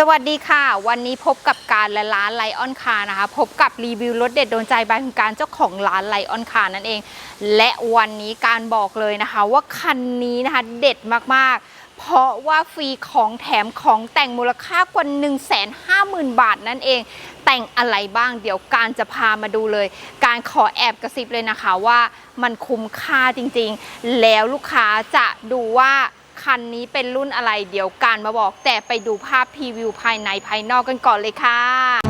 สวัสดีค่ะ วันนี้พบกับการและร้านไลออนคานะคะ พบกับรีวิวรถเด็ดโดนใจบายคุณการเจ้าของร้านไลออนคานั่นเอง และวันนี้การบอกเลยนะคะ ว่าคันนี้นะคะเด็ดมากๆ เพราะว่าฟรีของแถมของแต่งมูลค่ากว่า 1 5 0 0 0 0 บาทนั่นเอง แต่งอะไรบ้างเดี๋ยวการจะพามาดูเลย การขอแอบกระซิบเลยนะคะว่ามันคุ้มค่าจริงๆ แล้วลูกค้าจะดูว่า คันนี้เป็นรุ่นอะไรเดี๋ยวการมาบอก แต่ไปดูภาพพรีวิวภายในภายนอกกันก่อนเลยค่ะ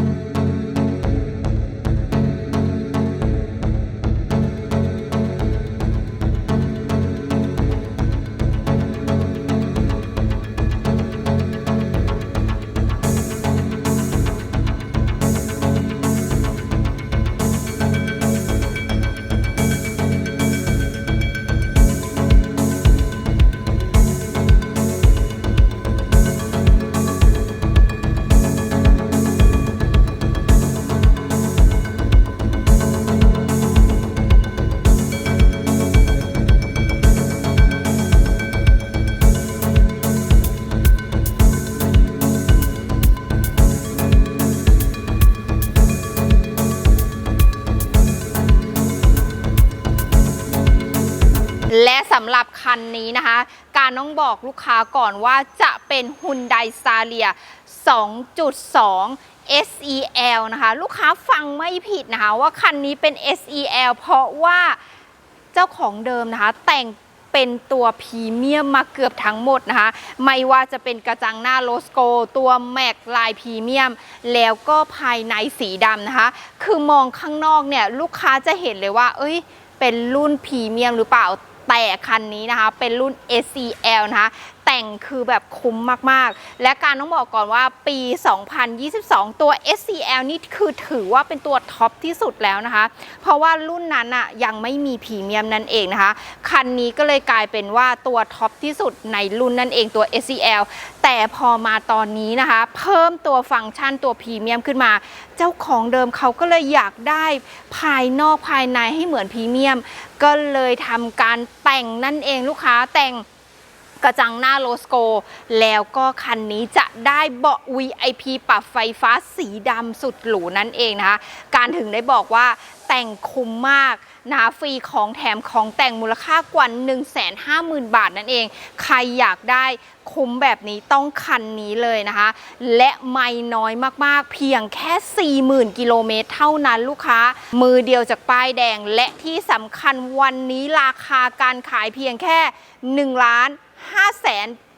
ำหรับคันนี้นะคะ การต้องบอกลูกค้าก่อนว่าจะเป็น Hyundai s t a r i a 2.2 SEL นะคะ ลูกค้าฟังไม่ผิดนะคะว่าคันนี้เป็น SEL เพราะว่าเจ้าของเดิมนะคะ แต่งเป็นตัวพรีเมียมมาเกือบทั้งหมดนะคะ ไม่ว่าจะเป็นกระจังหน้าโลสโก ตัวแม็กลายพรีเมียม แล้วก็ภายในสีดำนะคะ คือมองข้างนอกเนี่ย ลูกค้าจะเห็นเลยว่า เอ้ย เป็นรุ่นพรีเมียมหรือเปล่า แต่คันนี้นะคะ เป็นรุ่น SCL นะคะ แต่งคือแบบคุ้มมากๆ และการต้องบอกก่อนว่าปี 2022 ตัว SCL นี่คือถือว่าเป็นตัวท็อปที่สุดแล้วนะคะ เพราะว่ารุ่นนั้นอะยังไม่มีพรีเมียมนั่นเองนะคะ คันนี้ก็เลยกลายเป็นว่าตัวท็อปที่สุดในรุ่นนั่นเองตัว SCL แต่พอมาตอนนี้นะคะ เพิ่มตัวฟังก์ชันตัวพรีเมียมขึ้นมา เจ้าของเดิมเขาก็เลยอยากได้ภายนอกภายในให้เหมือนพรีเมียม ก็เลยทำการแต่งนั่นเองลูกค้าแต่ง กระจังหน้าโลสโก แล้วก็คันนี้จะได้เบาะ VIP ปรับไฟฟ้าสีดำสุดหรูนั่นเองนะคะ การถึงได้บอกว่าแต่งคุ้มมากนะฟรีของแถมของแต่งมูลค่ากว่า 150,000 บาทนั่นเอง ใครอยากได้คุ้มแบบนี้ต้องคันนี้เลยนะคะ และไม่น้อยมากๆ เพียงแค่ 40,000 กิโลเมตรเท่านั้นลูกค้า มือเดียวจากป้ายแดงและที่สำคัญวันนี้ราคาการขายเพียงแค่ 1 ล้าน 5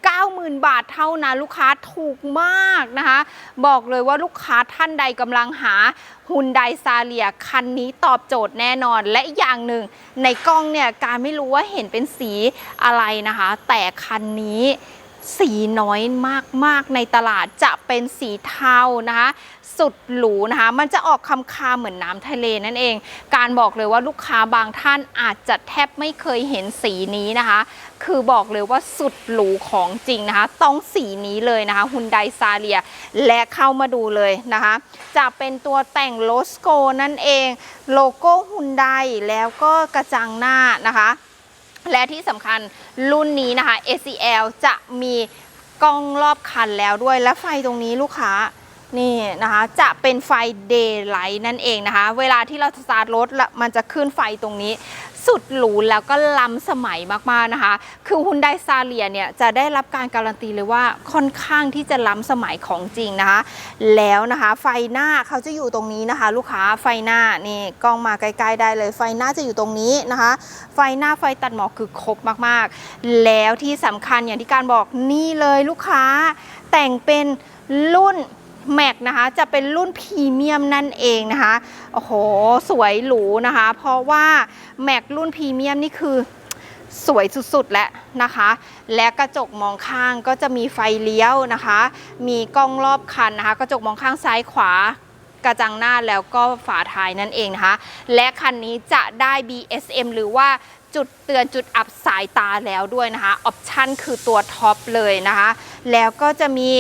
9 0 0 0 0 บาทเท่านั้นลูกค้าถูกมากนะคะ บอกเลยว่าลูกค้าท่านใดกำลังหาฮุนไดซาเลียคันนี้ตอบโจทย์แน่นอนและอีกอย่างหนึ่ง ในกล้องเนี่ยการไม่รู้ว่าเห็นเป็นสีอะไรนะคะ แต่คันนี้สีน้อยมากๆในตลาดจะเป็นสีเทานะคะ สุดหรูนะคะ มันจะออกคำคาเหมือนน้ำทะเลนั่นเอง การบอกเลยว่าลูกค้าบางท่านอาจจะแทบไม่เคยเห็นสีนี้นะคะ คือบอกเลยว่าสุดหรูของจริงนะคะ ต้องสีนี้เลยนะคะฮุนไดซาเลียและเข้ามาดูเลยนะคะ จะเป็นตัวแต่งโลสโกนั่นเอง โลโก้ฮุนไดแล้วก็กระจังหน้านะคะ และที่สำคัญรุ่นนี้นะคะ SCL จะมีกล้องรอบคันแล้วด้วยและไฟตรงนี้ลูกค้านี่นะคะจะเป็นไฟ Daylight นั่นเองนะคะ เวลาที่เราสตาร์ทรถละมันจะขึ้นไฟตรงนี้ สุดหรูแล้วก็ล้ำสมัยมากๆนะคะ คือ Hyundai s a l i a เนี่ยจะได้รับการการันตีเลยว่าค่อนข้างที่จะล้ำสมัยของจริงนะคะ แล้วนะคะไฟหน้าเขาจะอยู่ตรงนี้นะคะ ลูกค้าไฟหน้านี่กล้องมาใกล้ๆได้เลย ไฟหน้าจะอยู่ตรงนี้นะคะ ไฟหน้าไฟตัดหมอกคือครบมากๆ แล้วที่สำคัญอย่างที่การบอกนี่เลยลูกค้าแต่งเป็นรุ่น แม็กนะคะจะเป็นรุ่นพรีเมียมนั่นเองนะคะโอ้โหสวยหรูนะคะ เพราะว่าแม็กรุ่นพรีเมียมนี่คือสวยสุดๆแล้วนะคะ และกระจกมองข้างก็จะมีไฟเลี้ยวนะคะ มีกล้องรอบคันนะคะ กระจกมองข้างซ้ายขวากระจังหน้าแล้วก็ฝาท้ายนั่นเองนะคะ และคันนี้จะได้ BSM หรือว่า จุดเตือนจุดอับสายตาแล้วด้วยนะคะออปชั่นคือตัวท็อปเลยนะคะ แล้วก็จะมี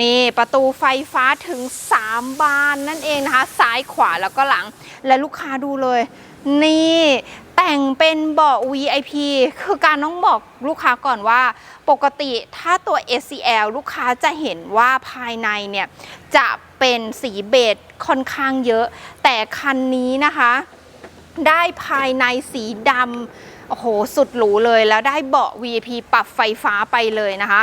นี่ประตูไฟฟ้าถึง 3 บานนั่นเองนะคะ ซ้ายขวาแล้วก็หลัง และลูกค้าดูเลย นี่แต่งเป็นเบาะ VIP คือการต้องบอกลูกค้าก่อนว่า ปกติถ้าตัว SCL ลูกค้าจะเห็นว่าภายในเนี่ยจะเป็นสีเบจค่อนข้างเยอะ แต่คันนี้นะคะ ได้ภายในสีดำ โอ้โห สุดหรูเลยแล้วได้เบาะ VIP ปรับไฟฟ้าไปเลยนะคะ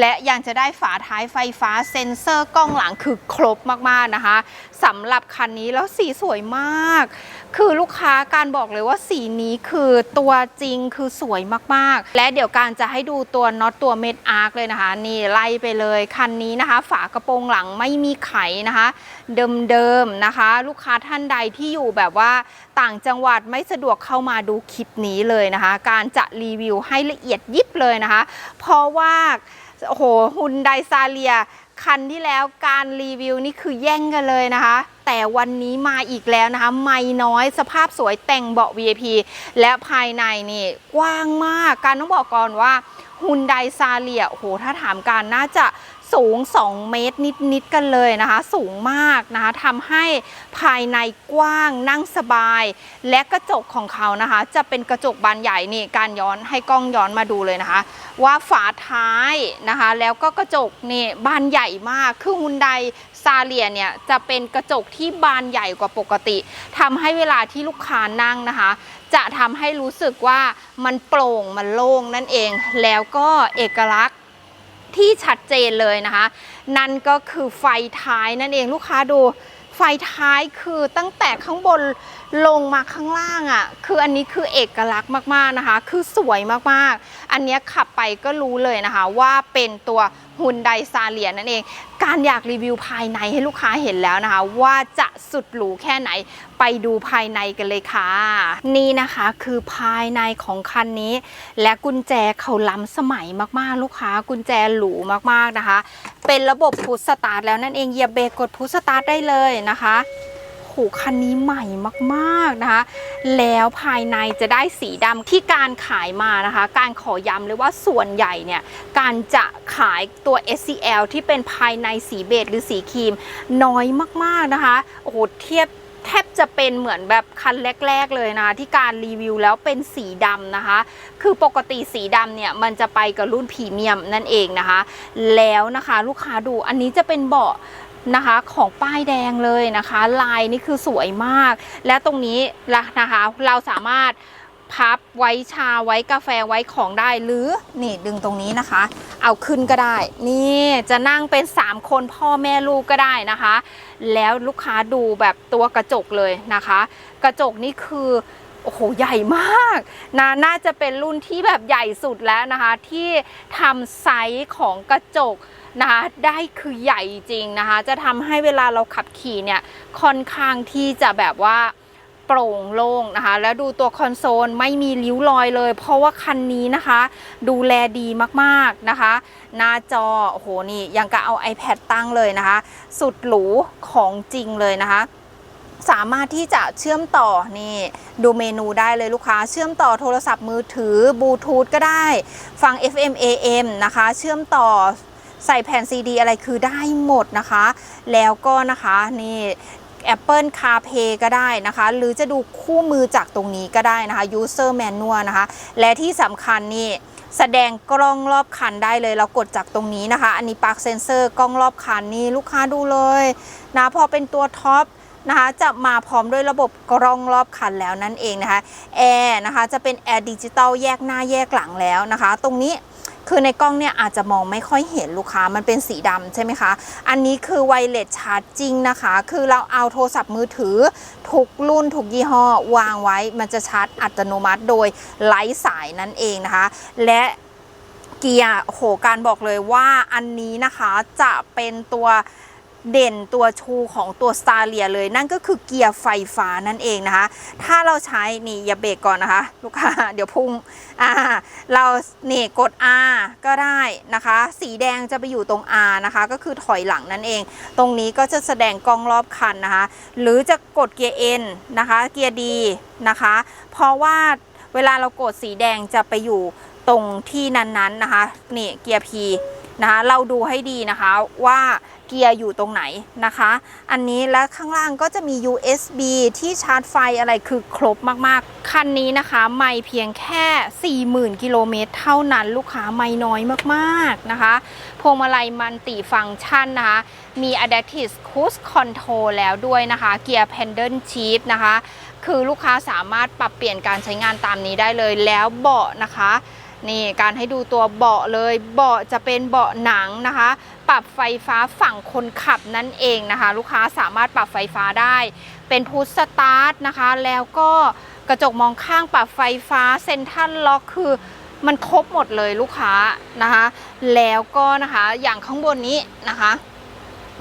และยังจะได้ฝาท้ายไฟฟ้าเซ็นเซอร์กล้องหลังคือครบมากๆนะคะสำหรับคันนี้แล้วสีสวยมาก คือลูกค้าการบอกเลยว่าสีนี้คือตัวจริงคือสวยมากๆ และเดี๋ยวการจะให้ดูตัวน็อตตัวเม็ดอาร์คเลยนะคะ นี่ไล่ไปเลยคันนี้นะคะ ฝากระโปรงหลังไม่มีไขนะคะ เดิมๆนะคะ ลูกค้าท่านใดที่อยู่แบบว่าต่างจังหวัดไม่สะดวกเข้ามาดูคลิปนี้เลยนะคะ การจะรีวิวให้ละเอียดยิบเลยนะคะ เพราะว่าโอ้โหฮุนไดซาเลีย คันที่แล้วการรีวิวนี่คือแย่งกันเลยนะคะ แต่วันนี้มาอีกแล้วนะคะ ไม่น้อยสภาพสวยแต่งเบาะ VIP และภายในนี่กว้างมาก การต้องบอกก่อนว่าฮุนไดซาเลียโอ้โหถ้าถามการน่าจะ สูง 2 เมตรนิด ๆ กันเลยนะคะ สูงมากนะคะทำให้ภายในกว้างนั่งสบาย และกระจกของเขานะคะ จะเป็นกระจกบานใหญ่นี่การย้อนให้กล้องย้อนมาดูเลยนะคะ ว่าฝาท้ายนะคะ แล้วก็กระจกนี่บานใหญ่มากคือฮุนไดซาเลียเนี่ยจะเป็นกระจกที่บานใหญ่กว่าปกติทำให้เวลาที่ลูกค้านั่งนะคะ จะทำให้รู้สึกว่ามันโปร่งมันโล่งนั่นเอง แล้วก็เอกลักษณ์ ที่ชัดเจนเลยนะคะ นั่นก็คือไฟท้ายนั่นเองลูกค้าดู ไฟท้ายคือตั้งแต่ข้างบนลงมาข้างล่างอะ่ะ คืออันนี้คือเอกลักษณ์มากๆนะคะ คือสวยมากๆ อันเนี้ยขับไปก็รู้เลยนะคะ ว่าเป็นตัวฮุนไดซาเลียนั่นเอง การอยากรีวิวภายในให้ลูกค้าเห็นแล้วนะคะ ว่าจะสุดหรูแค่ไหนไปดูภายในกันเลยค่ะ นี่นะคะคือภายในของคันนี้ และกุญแจเขาล้ำสมัยมากๆ ลูกค้ากุญแจหรูมากๆนะคะ เป็นระบบพุชสตาร์ทแล้วนั่นเองเหยียบเบรกกดพุชสตาร์ทได้เลยนะคะ คันนี้ใหม่มากๆนะคะ แล้วภายในจะได้สีดำที่การขายมานะคะ การขอย้ำเลยว่าส่วนใหญ่เนี่ยการจะขายตัว SCL ที่เป็นภายในสีเบจหรือสีครีมน้อยมากๆนะคะโอ้โหเทียบแทบจะเป็นเหมือนแบบคันแรก ๆ เลยนะ ที่การรีวิวแล้วเป็นสีดำนะคะ คือปกติสีดำเนี่ยมันจะไปกับรุ่นพรีเมียมนั่นเองนะคะ แล้วนะคะลูกค้าดูอันนี้จะเป็นเบาะ นะคะของป้ายแดงเลยนะคะ ลายนี่คือสวยมาก และตรงนี้ละนะคะเราสามารถพับไว้ชาไว้กาแฟไว้ของได้หรือนี่ดึงตรงนี้นะคะ เอาขึ้นก็ได้ นี่จะนั่งเป็น 3 คนพ่อแม่ลูกก็ได้นะคะ แล้วลูกค้าดูแบบตัวกระจกเลยนะคะ กระจกนี่คือโอ้โหใหญ่มากนะน่าจะเป็นรุ่นที่แบบใหญ่สุดแล้วนะคะ ที่ทำไซส์ของกระจก นะคะได้คือใหญ่จริงนะคะ จะทำให้เวลาเราขับขี่เนี่ยค่อนข้างที่จะแบบว่าโปร่งโล่งนะคะ แล้วดูตัวคอนโซลไม่มีริ้วรอยเลย เพราะว่าคันนี้นะคะ ดูแลดีมากๆนะคะ หน้าจอโอ้โหนี่ยังกะเอา iPad ตั้งเลยนะคะ สุดหรูของจริงเลยนะคะสามารถที่จะเชื่อมต่อนี่ดูเมนูได้เลยลูกค้า เชื่อมต่อโทรศัพท์มือถือบลูทูธก็ได้ ฟัง FM AM นะคะ เชื่อมต่อ ใส่แผ่นซีดีอะไรคือได้หมดนะคะ แล้วก็นะคะนี่ Apple CarPlay ก็ได้นะคะ หรือจะดูคู่มือจากตรงนี้ก็ได้นะคะ User Manual นะคะ และที่สำคัญนี่แสดงกล้องรอบคันได้เลยเรากดจากตรงนี้นะคะ อันนี้ปลั๊กเซนเซอร์กล้องรอบคันนี่ลูกค้าดูเลยนะพอเป็นตัวท็อปนะคะจะมาพร้อมด้วยระบบกล้องรอบคันแล้วนั่นเองนะคะแอร์นะคะจะเป็นแอร์ดิจิตอลแยกหน้าแยกหลังแล้วนะคะ ตรงนี้ คือในกล้องเนี่ยอาจจะมองไม่ค่อยเห็นลูกค้ามันเป็นสีดำใช่ไหมคะ อันนี้คือไวเลสชาร์จจริงนะคะ คือเราเอาโทรศัพท์มือถือ ทุกรุ่นทุกยี่ห้อ วางไว้มันจะชาร์จอัตโนมัติโดยไร้สายนั่นเองนะคะ และเกียร์โหการบอกเลยว่าอันนี้นะคะจะเป็นตัว เด่นตัวชูของตัวสตาร์เลียเลยนั่นก็คือเกียร์ไฟฟ้านั่นเองนะคะ ถ้าเราใช้นี่อย่าเบรกก่อนนะคะ ลูกค้าเดี๋ยวพุ่งอ่าเรานี่กด R ก็ได้นะคะ สีแดงจะไปอยู่ตรง R นะคะ ก็คือถอยหลังนั่นเอง ตรงนี้ก็จะแสดงกล้องรอบคันนะคะ หรือจะกดเกียร์ N นะคะ เกียร์ D นะคะ เพราะว่าเวลาเรากดสีแดงจะไปอยู่ตรงที่นั้นๆนะคะนี่เกียร์ P นะคะเราดูให้ดีนะคะว่า เกียร์อยู่ตรงไหนนะคะ อันนี้และข้างล่างก็จะมี USB ที่ชาร์จไฟอะไรคือครบมากๆ คันนี้นะคะไม่เพียงแค่ 40,000 กิโลเมตรเท่านั้นลูกค้าไม่น้อยมากๆนะคะ พวงมาลัยมันติฟังก์ชันนะคะ มี Adaptive Cruise Control แล้วด้วยนะคะเกียร์ Pendant Shift นะคะ คือลูกค้าสามารถปรับเปลี่ยนการใช้งานตามนี้ได้เลยแล้วเบาะนะคะนี่การให้ดูตัวเบาะเลยเบาะจะเป็นเบาะหนังนะคะ ปรับไฟฟ้าฝั่งคนขับนั่นเองนะคะ ลูกค้าสามารถปรับไฟฟ้าได้ เป็นพุทสตาร์ทนะคะ แล้วก็กระจกมองข้างปรับไฟฟ้าเซ็นทรัลล็อกคือมันครบหมดเลยลูกค้านะคะ แล้วก็นะคะอย่างข้างบนนี้นะคะ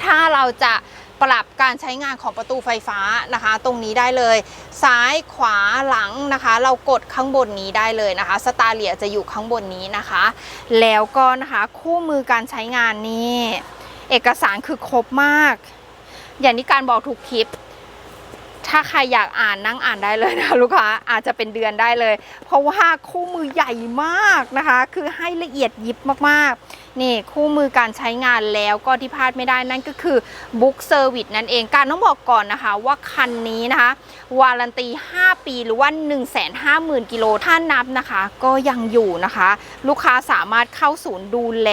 ถ้าเราจะ ปรับการใช้งานของประตูไฟฟ้านะคะ ตรงนี้ได้เลย ซ้ายขวาหลังนะคะ เรากดข้างบนนี้ได้เลยนะคะสตาร์เลียจะอยู่ข้างบนนี้นะคะ แล้วก็นะคะคู่มือการใช้งานนี่เอกสารคือครบมาก อย่างที่การบอกทุกคลิปถ้าใครอยากอ่านนั่งอ่านได้เลยนะลูกค้าอาจจะเป็นเดือนได้เลย เพราะว่าคู่มือใหญ่มากนะคะ คือให้ละเอียดยิบมากๆ นี่คู่มือการใช้งานแล้วก็ที่พลาดไม่ได้นั่นก็คือบุ๊กเซอร์วิสนั่นเอง การต้องบอกก่อนนะคะว่าคันนี้นะคะ วารันตี 5 ปีหรือว่า 150,000 กิโลถ้านับนะคะ ก็ยังอยู่นะคะ ลูกค้าสามารถเข้าศูนย์ดูแล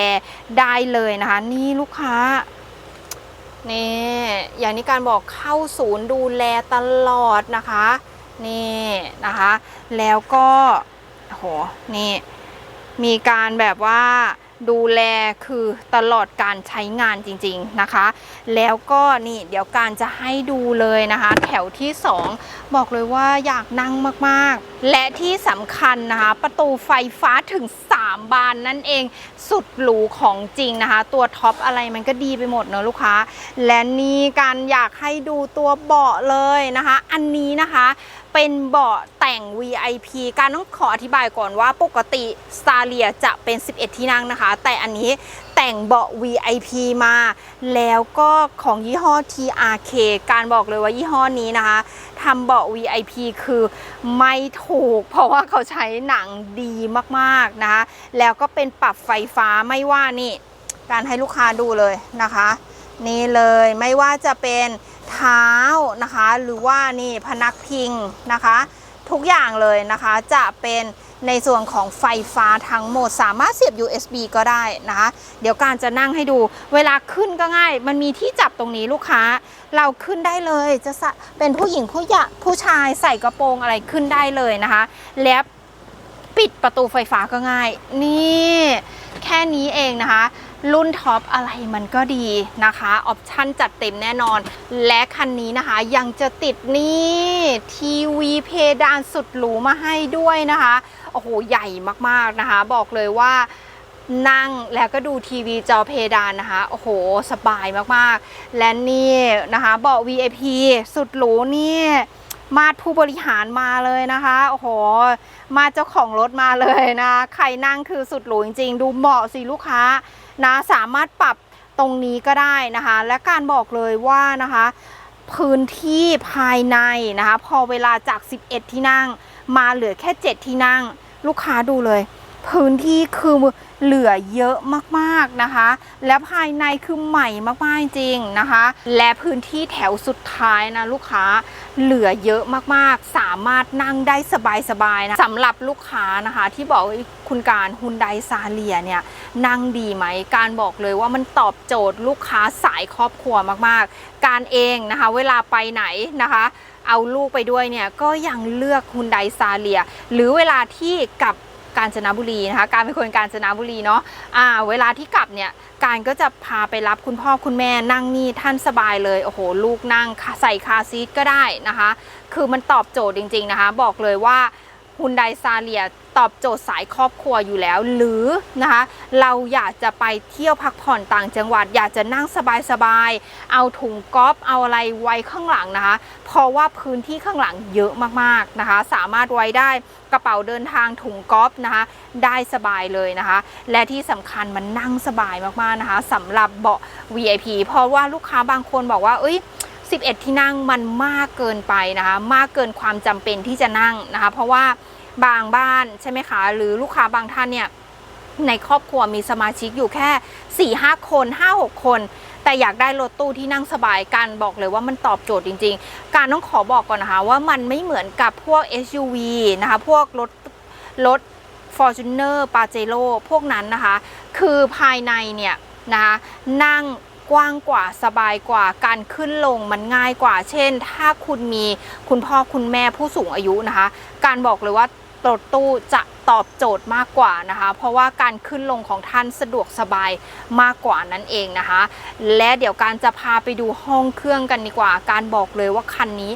ได้เลยนะคะ นี่ลูกค้านี่อย่างที่การบอกเข้าศูนย์ดูแลตลอดนะคะนี่นะคะ แล้วก็โหนี่มีการแบบว่า ดูแลคือตลอดการใช้งานจริงๆนะคะ แล้วก็นี่เดี๋ยวการจะให้ดูเลยนะคะ แถวที่ 2 บอกเลยว่าอยากนั่งมากๆ และที่สำคัญนะคะ ประตูไฟฟ้าถึง 3 บานนั่นเองสุดหรูของจริงนะคะ ตัวท็อปอะไรมันก็ดีไปหมดเนอะลูกค้า และนี่การอยากให้ดูตัวเบาะเลยนะคะ อันนี้นะคะเป็นเบาะแต่ง VIP การต้องขออธิบายก่อนว่าปกติซาเลียจะเป็น 11 ที่นั่งนะคะ แต่อันนี้ แต่งเบาะ VIP มา แล้วก็ของยี่ห้อ TRK การบอกเลยว่ายี่ห้อนี้นะคะทำเบาะ VIP คือไม่ถูก เพราะว่าเขาใช้หนังดีมากๆนะคะแล้วก็เป็นปรับไฟฟ้าไม่ว่านี่ การให้ลูกค้าดูเลยนะคะ นี่เลยไม่ว่าจะเป็นเท้านะคะ หรือว่านี่พนักพิงนะคะ ทุกอย่างเลยนะคะจะเป็น ในส่วนของไฟฟ้าทั้งหมด สามารถเสียบ USB ก็ได้นะคะ เดี๋ยวการจะนั่งให้ดู เวลาขึ้นก็ง่าย มันมีที่จับตรงนี้ลูกค้า เราขึ้นได้เลยจะเป็นผู้หญิงผู้ยะผู้ชายใส่กระโปรงอะไรขึ้นได้เลยนะคะ แล้วปิดประตูไฟฟ้าก็ง่าย นี่แค่นี้เองนะคะ รุ่นท็อปอะไรมันก็ดีนะคะออปชั่นจัดเต็มแน่นอน และคันนี้นะคะยังจะติดนี่ ทีวีเพดานสุดหรูมาให้ด้วยนะคะ โอ้โหใหญ่มากๆนะคะ บอกเลยว่านั่งแล้วก็ดูทีวีจอเพดานนะคะ โอ้โห สบายมากๆ และนี่นะคะเบาะ VIP สุดหรูนี่มาดผู้บริหารมาเลยนะคะ โอ้โห มาเจ้าของรถมาเลยนะ ใครนั่งคือสุดหรูจริงๆ ดูเหมาะสิลูกค้านะ สามารถปรับตรงนี้ก็ได้นะคะ และการบอกเลยว่านะคะ พื้นที่ภายในนะคะ พอเวลาจาก 11 ที่นั่ง มาเหลือแค่ 7 ที่นั่ง ลูกค้าดูเลย พื้นที่คือเหลือเยอะมากๆนะคะ และภายในคือใหม่มากๆจริงนะคะ และพื้นที่แถวสุดท้ายนะลูกค้าเหลือเยอะมากๆ สามารถนั่งได้สบายๆนะสำหรับลูกค้านะคะ ที่บอกคุณการฮุนไดซาเลียเนี่ยนั่งดีไหม การบอกเลยว่ามันตอบโจทย์ลูกค้าสายครอบครัวมากๆ การเองนะคะ เวลาไปไหนนะคะ เอาลูกไปด้วยเนี่ยก็ยังเลือกฮุนไดซาเลีย หรือเวลาที่กลับกาญจนบุรีนะคะการเป็นคนกาญจนบุรีเนาะอ่าเวลาที่กลับเนี่ยการก็จะพาไปรับคุณพ่อคุณแม่นั่งนี่ท่านสบายเลยโอ้โหลูกนั่งใส่คาซีทก็ได้นะคะ คือมันตอบโจทย์จริง ๆนะคะ บอกเลยว่า ฮุนไดซาเลียตอบโจทย์สายครอบครัวอยู่แล้ว หรือนะคะเราอยากจะไปเที่ยวพักผ่อนต่างจังหวัด อยากจะนั่งสบายๆ เอาถุงก๊อฟเอาอะไรไว้ข้างหลังนะคะ เพราะว่าพื้นที่ข้างหลังเยอะมากๆนะคะ สามารถไว้ได้กระเป๋าเดินทางถุงก๊อฟนะคะ ได้สบายเลยนะคะ และที่สำคัญมันนั่งสบายมากๆนะคะสำหรับเบาะ VIP เพราะว่าลูกค้าบางคนบอกว่าเอ้ย 11 ที่นั่งมันมากเกินไปนะคะ มากเกินความจำเป็นที่จะนั่งนะคะ เพราะว่าบางบ้านใช่ไหมคะ หรือลูกค้าบางท่านเนี่ยในครอบครัวมีสมาชิกอยู่แค่ 4-5 คน 5-6 คน แต่อยากได้รถตู้ที่นั่งสบายกันบอกเลยว่ามันตอบโจทย์จริง ๆ การต้องขอบอกก่อนนะคะว่ามันไม่เหมือนกับพวก SUV นะคะ พวกรถรถ Fortuner p a j e r o พวกนั้นนะคะ คือภายในเนี่ยนะคะนั่ง กว้างกว่าสบายกว่าการขึ้นลงมันง่ายกว่า เช่น ถ้าคุณมีคุณพ่อคุณแม่ผู้สูงอายุนะคะ การบอกเลยว่ารถตู้จะตอบโจทย์มากกว่านะคะ เพราะว่าการขึ้นลงของท่านสะดวกสบายมากกว่านั่นเองนะคะ และเดี๋ยวการจะพาไปดูห้องเครื่องกันดีกว่า การบอกเลยว่าคันนี้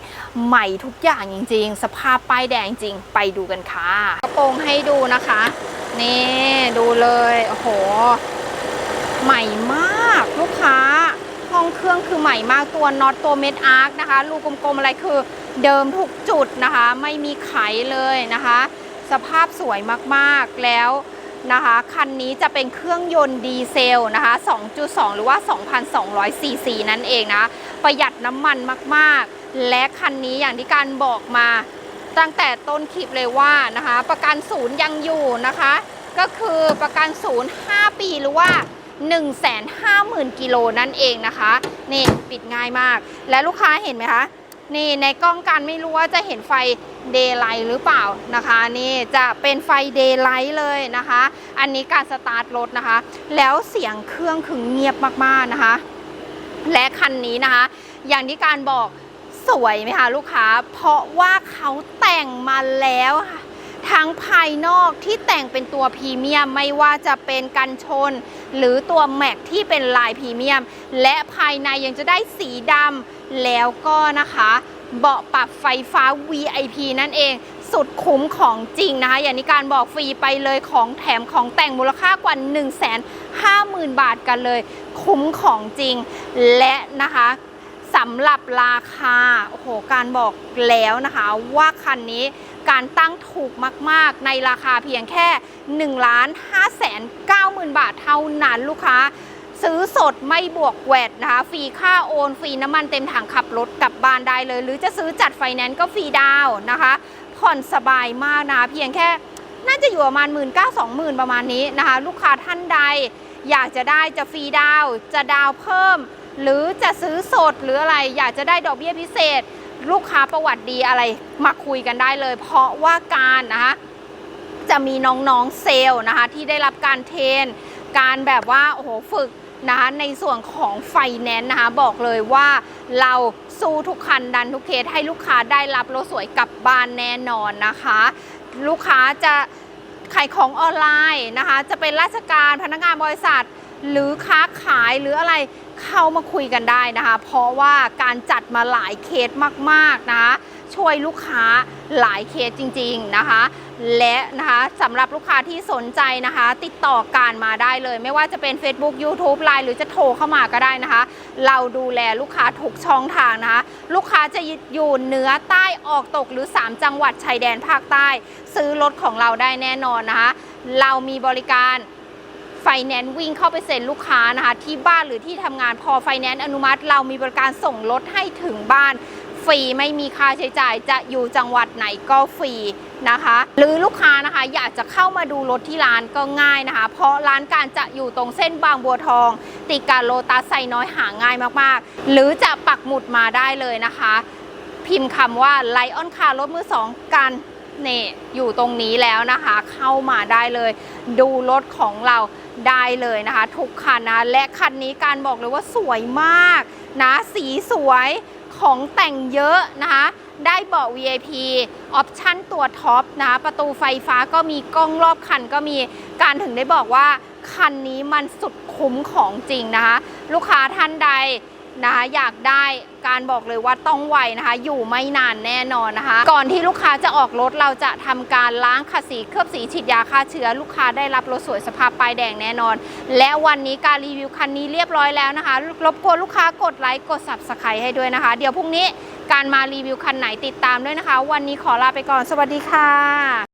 ใหม่ทุกอย่างจริง ๆ สภาพป้ายแดงจริงไปดูกันค่ะกระโปรงให้ดูนะคะ นี่ดูเลยโอ้โห ใหม่มากลูกค้า ห้องเครื่องคือใหม่มากตัวน็อตตัวเม็ดอาร์คนะคะ ลูกกลมๆอะไรคือเดิมทุกจุดนะคะ ไม่มีไขเลยนะคะ สภาพสวยมากๆแล้วนะคะคันนี้จะเป็นเครื่องยนต์ดีเซลนะคะ 2.2 หรือว่า 2,200 ซีซีนั่นเองนะ ประหยัดน้ำมันมากๆ และคันนี้อย่างที่การบอกมาตั้งแต่ต้นคลิปเลยว่านะคะ ประกันศูนย์ยังอยู่นะคะ ก็คือประกันศูนย์ 5 ปีหรือว่า 150,000 กิโลนั่นเองนะคะ นี่ปิดง่ายมาก และลูกค้าเห็นไหมคะนี่ในกล้องกันไม่รู้ว่าจะเห็นไฟเดย์ไลท์หรือเปล่านะคะ นี่จะเป็นไฟเดย์ไลท์เลยนะคะ อันนี้การสตาร์ทรถนะคะ แล้วเสียงเครื่องคือเงียบมากๆนะคะ และคันนี้นะคะ อย่างที่การบอกสวยไหมคะลูกค้า เพราะว่าเขาแต่งมาแล้วทั้งภายนอกที่แต่งเป็นตัวพรีเมียมไม่ว่าจะเป็นกันชน หรือตัวแม็กที่เป็นลายพรีเมียม และภายในยังจะได้สีดำแล้วก็นะคะเบาะปรับไฟฟ้า VIP นั่นเองสุดคุ้มของจริงนะคะ อย่างนี้การบอกฟรีไปเลยของแถมของแต่งมูลค่ากว่า 1 5 0 0 0 0 บาทกันเลย คุ้มของจริง และนะคะสำหรับราคา โอ้โห การบอกแล้วนะคะว่าคันนี้ การตั้งถูกมาก ๆ ในราคาเพียงแค่1ล้าน5แสน9หมื่นบาทเท่านั้นลูกค้า ซื้อสดไม่บวกแวดนะคะฟรีค่าโอนฟรีน้ำมันเต็มถังขับรถกลับบ้านได้เลย หรือจะซื้อจัดไฟแนนซ์ก็ฟรีดาวนะคะ ผ่อนสบายมากนะเพียงแค่น่าจะอยู่ประมาณ 1 9 0 0 0 0 ประมาณนี้นะคะ ลูกค้าท่านใด อยากจะได้จะฟรีดาว จะดาวเพิ่ม หรือจะซื้อสดหรืออะไร อยากจะได้ดอกเบี้ยพิเศษ ลูกค้าประวัติดีอะไรมาคุยกันได้เลย เพราะว่าการนะคะจะมีน้องๆเซลล์นะคะที่ได้รับการเทรนการแบบว่าโอ้โหฝึกนะคะในส่วนของไฟแนนซ์นะคะบอกเลยว่าเราสู้ทุกคันดันทุกเคสให้ลูกค้าได้รับรถสวยกลับบ้านแน่นอนนะคะ ลูกค้าจะขายของออนไลน์นะคะ จะเป็นราชการพนักงานบริษัท หรือค้าขายหรืออะไร เข้ามาคุยกันได้นะคะ เพราะว่าการจัดมาหลายเคสมากๆนะคะช่วยลูกค้าหลายเคสจริง ๆนะคะ และนะคะสำหรับลูกค้าที่สนใจนะคะ ติดต่อการมาได้เลย ไม่ว่าจะเป็น Facebook YouTube Line หรือจะโทรเข้ามาก็ได้นะคะ เราดูแลลูกค้าทุกช่องทางนะคะ ลูกค้าจะอยู่เหนือใต้ออกตกหรือ 3 จังหวัดชายแดนภาคใต้ ซื้อรถของเราได้แน่นอนนะคะ เรามีบริการ ไฟแนนซ์วิ่งเข้าไปเซ็นลูกค้านะคะ ที่บ้านหรือที่ทำงานพอไฟแนนซ์อนุมัติเรามีบริการส่งรถให้ถึงบ้านฟรีไม่มีค่าใช้จ่ายจะอยู่จังหวัดไหนก็ฟรีนะคะ หรือลูกค้านะคะอยากจะเข้ามาดูรถที่ร้านก็ง่ายนะคะ เพราะร้านการจะอยู่ตรงเส้นบางบัวทอง ติดกับโลตัสไซน้อยหาง่ายมากๆ หรือจะปักหมุดมาได้เลยนะคะ พิมพ์คำว่าไลออนคาร์รถมือสองกันเนี่อยู่ตรงนี้แล้วนะคะ เข้ามาได้เลย ดูรถของเรา ได้เลยนะคะทุกคันนะและคันนี้การบอกเลยว่าสวยมากนะสีสวยของแต่งเยอะนะคะได้เบาะ VIP ออปชั่นตัวท็อปนะคะประตูไฟฟ้าก็มีกล้องรอบคันก็มีการถึงได้บอกว่าคันนี้มันสุดคุ้มของจริงนะคะ ลูกค้าท่านใดนะคะอยากได้ การบอกเลยว่าต้องไวนะคะ อยู่ไม่นานแน่นอนนะคะ ก่อนที่ลูกค้าจะออกรถเราจะทำการล้างขัดสีเคลือบสีฉีดยาฆ่าเชื้อ ลูกค้าได้รับรถสวยสภาพป้ายแดงแน่นอน และวันนี้การรีวิวคันนี้เรียบร้อยแล้วนะคะ รบกวนลูกค้ากดไลค์กด subscribe ให้ด้วยนะคะ เดี๋ยวพรุ่งนี้การมารีวิวคันไหนติดตามด้วยนะคะ วันนี้ขอลาไปก่อนสวัสดีค่ะ